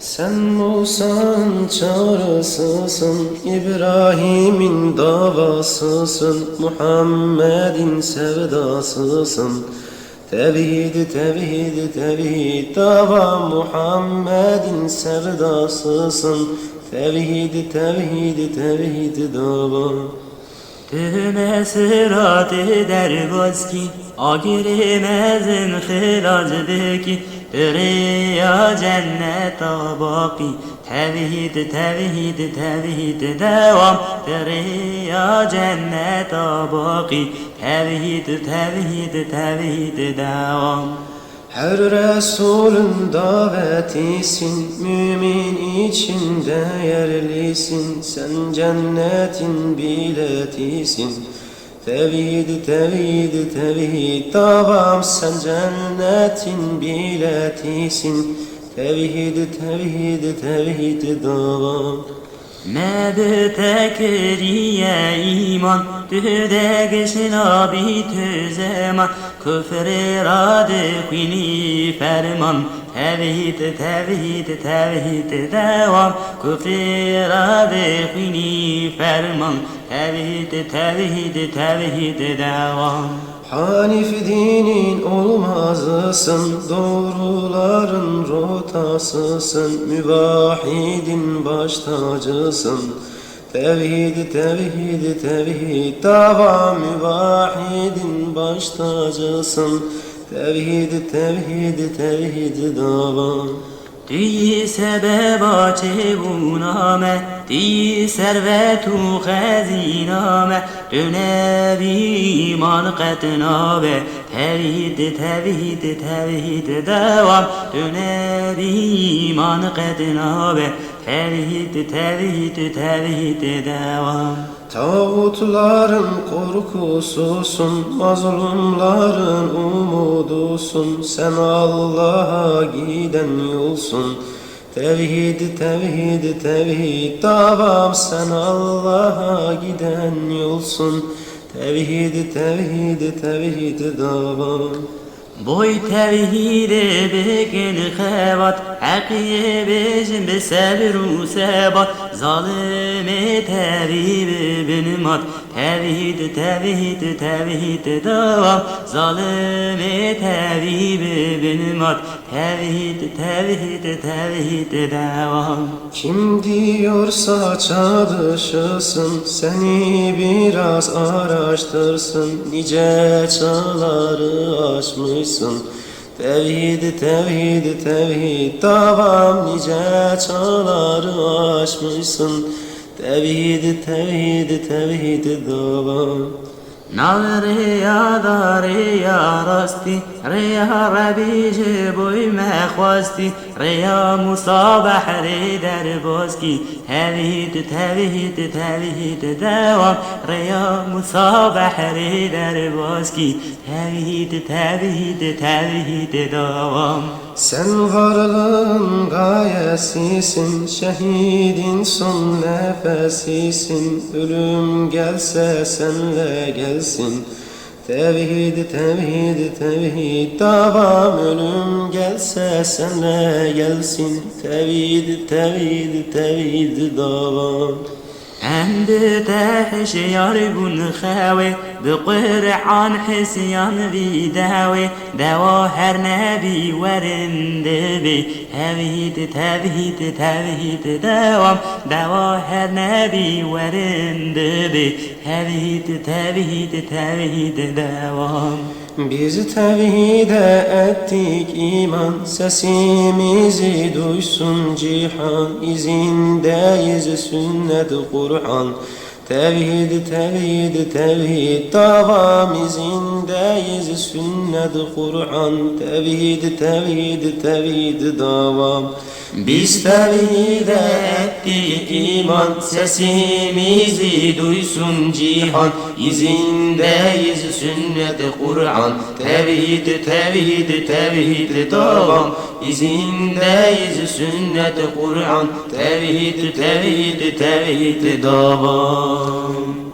Sen Musa'nın çağrısısın, İbrahim'in davasısın, Muhammed'in sevdasısın. Tevhid, tevhid, tevhid, dava Muhammed'in sevdasısın. Tevhid, tevhid, tevhid, dava. Tüme sırat eder boski Agirmezin hilac beki Dürüya cennet baki Tevhid, tevhid, tevhid devam. Dürüya cennet baki Tevhid, tevhid, tevhid devam Her Resulün davetisin, mümin için değerlisin, sen cennetin biletisin. Tevhid, tevhid, tevhid, davam sen cennetin biletisin. Tevhid, tevhid, tevhid, davam. Mebü tekriye iman Düde geçin abi tü zaman Küfür iradı kini ferman. Tevhid, tevhid, tevhid devam Küfür iradı kini ferman. Tevhid, tevhid, tevhid devam. Hanif dinin olmazısın, doğruların rotasısın, müvahhidin baş tacısın. Tevhid, tevhid, tevhid, dava müvahhidin baş tacısın. Tevhid, tevhid, tevhid, dava. Di sebeba çebuname Di servetu haziname Dönevi iman katnabe Tevhid, tevhid, tevhid devam Dönevi iman katnabe Tevhid, tevhid, tevhid devam Tağutların korkususun, mazlumların umudusun, sen Allah'a giden yolsun. Tevhid, tevhid, tevhid, davam sen Allah'a giden yolsun. Tevhid, tevhid, tevhid, davam. Boy tevhide begin hevat Hakiye bejin be sabru sebat Zalime tevhid bin mat Tevhid, tevhid, tevhid devam Zalime tevhid bin mat Tevhid, tevhid, tevhid devam Kim diyorsa çalışırsın, seni biraz araştırsın, nice çağları aşmışsın. Tevhid, tevhid, tevhid, davam nice çağları aşmışsın. Tevhid, tevhid, tevhid, davam. ناو ریا داری یا راستی ریا ربی جبوی مخواستی ریا مصابح ری در بازکی هویت تویت تویت دوام. ریا مصابح ری در بازکی هویت تویت تویت دوام. Sen varlığın gayesisin, şehidin son nefesisin. Ölüm gelse senle gelsin. Tevhid, tevhid, tevhid, davam ölüm gelse senle gelsin. Tevhid, tevhid, tevhid, davam. عند تحش يربون خاوي بقرعان حسيان بيداوي دوا هر نبي ورندبي هبيت تبهيت تبهيت دوام دوا هر نبي ورندبي هبيت تبهيت تبهيت دوام Biz tevhide ettik iman Sesimizi duysun cihan. İzindeyiz sünnet Kur'an. Tevhid, tevhid, tevhid Davam izindeyiz sünnet Kur'an. Tevhid, tevhid, tevhid davam Biz tevhide ettik iman Sesimizi duysun cihan. İzindeyiz sünnet Kur'an Tevhid, tevhid, tevhid davam İzindeyiz sünnet Kur'an Tevhid, tevhid, tevhid davam